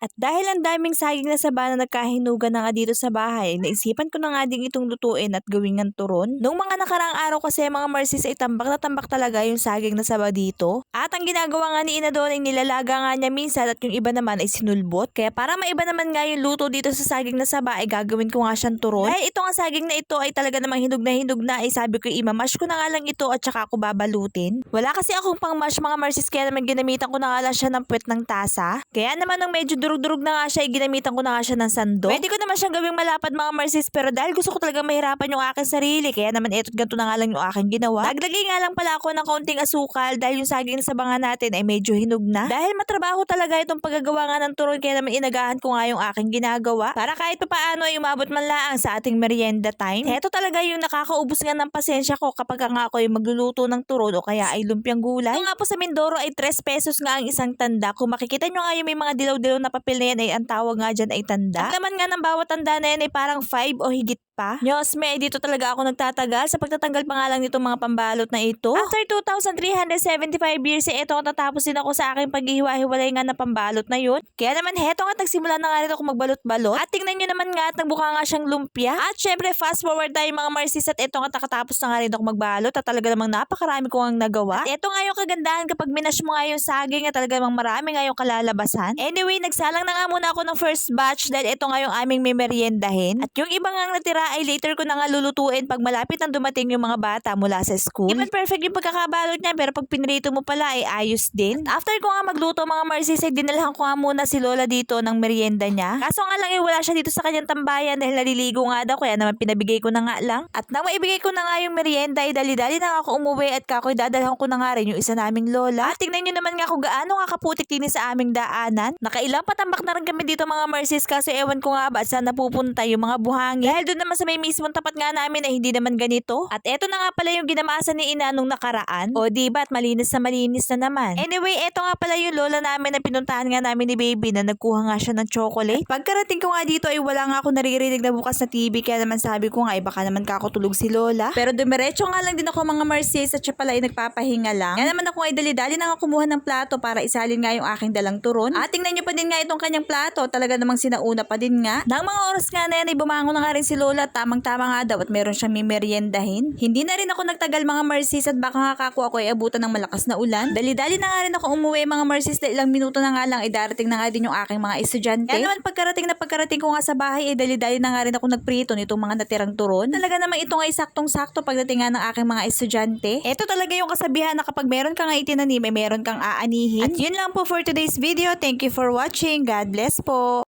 At dahil ang daming saging na saba na nagkahinugan na nga dito sa bahay, naisipan ko na nga din itong lutuin at gawing ng turon. Nung mga nakaraang araw kasi mga Marcis ay tambak na tambak talaga yung saging na saba dito. At ang ginagawa nga ni Ina ay nilalaga nga niya minsan at yung iba naman ay sinulbot. Kaya para maiba naman nga yung luto dito sa saging na saba ay gagawin ko nga siyang turon. Dahil ito nga saging na ito ay talaga namang hinog na hinog na ay sabi ko imamash ko na nga lang ito at saka ako babalutin. Wala kasi akong pang mash mga Marcis kaya naman ginamitan ko na nga lang siya ng puwet ng tasa. Kaya naman nung medyo durug-durug na nga siya, ginamitan ko na nga siya ng sando. Pwede ko naman siyang gawing malapad mga Marcis, pero dahil gusto ko talaga mahirapan yung aking sarili, kaya naman eto ganito na nga lang yung aking ginawa. Naglagay nga lang pala ako ng kaunting asukal dahil yung saging na sabangan natin ay medyo hinog na. Dahil matrabaho talaga itong paggagawa nga ng turon, kaya naman inagahan ko nga yung aking ginagawa para kahit pa paano ay umabot man lang sa ating merienda time. Heto talaga yung nakakaubos nga ng pasensya ko kapag nga ako ay magluluto ng turon o kaya ay lumpiang gulay. Ito nga po sa Mindoro ay 3 pesos nga ang isang tanda. Kung makikita nyo nga yung may mga dilaw-dilaw na na yan ay ang tawag nga dyan ay tanda. At naman nga ng bawat tanda na yan ay parang 5 o higit pa. Diyos me, dito talaga ako nagtatagal sa pagtatanggal pa nga lang nitong mga pambalot na ito. After 2,375 years, eh, eto tatapos din ako sa aking paghihiwa-hiwalay nga na pambalot na yun. Kaya naman, heto nga nagsimula na nga rin ako magbalot-balot. At tingnan nyo naman nga at nagbuka nga siyang lumpia. At syempre, fast forward tayo mga Marcis at eto nga nakatapos na nga rin ako magbalot at talaga namang napakarami ko ang nagawa. At eto nga yung kagandahan kapag minash mo nga yung saging at talaga namang marami nga yung kalalabasan. Anyway, nagsalang na nga muna ako ng first batch dahil ito nga yung aming may meriendahin. At yung ibang nga natira ay later ko na nga lulutuin pag malapit nang dumating yung mga bata mula sa school. Even perfect yung pagkakabalot niya pero pag pinrito mo pala ay ayos din. At after ko nga magluto mga Marcis ay dinalhan ko nga muna si Lola dito ng merienda niya. Kaso nga lang eh wala siya dito sa kanyang tambayan dahil naliligo nga daw kaya naman pinabigay ko na nga lang. At nang maibigay ko na nga yung merienda ay dali-dali na nga ako umuwi at kakoy dadalhan ko na nga rin yung isa naming Lola. At tingnan nyo naman nga kung gaano nga kaputik din sa aming daanan. Nakailang patambak na rin kami dito mga Marcis kasi ewan ko nga ba saan napupunta yung mga buhangin. Dahil doon naman sa may mismong tapat nga namin ay hindi naman ganito. At eto na nga pala yung ginamasa ni Ina nung nakaraan. O di ba at malinis na malinis na naman. Anyway, eto nga pala yung lola namin na pinuntahan nga namin ni baby na nagkuha nga siya ng chocolate. At pagkarating ko nga dito ay wala nga ako naririnig na bukas na TV kaya naman sabi ko nga ay baka naman kakutulog si lola. Pero dumiretso nga lang din ako mga Mercedes at siya pala ay nagpapahinga lang. Kaya naman ako ay dali-dali na nga kumuha ng plato para isalin nga yung aking dalang turon. At tingnan nyo pa din nga itong kanyang plato. Talaga namang sinauna pa din nga. Nang mga oras nga na yan ay bumangon na nga rin si Lola at tamang-tama nga daw at meron siyang mimeryendahin. Hindi na rin ako nagtagal mga Mercies at baka nga kako ako ay abutan ng malakas na ulan. Dali-dali na nga rin ako umuwi mga Mercies dahil ilang minuto na nga lang ay darating na nga din yung aking mga estudyante. Kaya naman pagkarating na pagkarating ko nga sa bahay ay dali-dali na nga rin ako nagprito nitong mga natirang turon. Talaga namang ito nga ay saktong-sakto pagdating nga ng aking mga estudyante. Ito talaga yung kasabihan na kapag meron kang itinanim ay meron kang aanihin. At yun lang po for today's video. Thank you for watching. God bless po.